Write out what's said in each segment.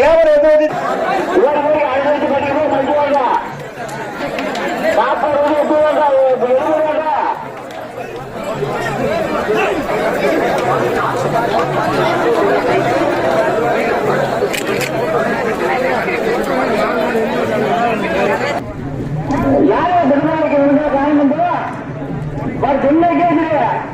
ఎవరు ఎదురు யாரோ திருநாளுக்கு இருந்தா காயம் பண்ணுவோம் கேட்கிறேன்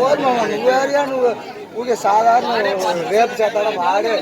ఓర్మమ్మ నువ్వు ఏరియా నువ్వు ఊగే సాధారణ రేపు చేస్తాడా వాడే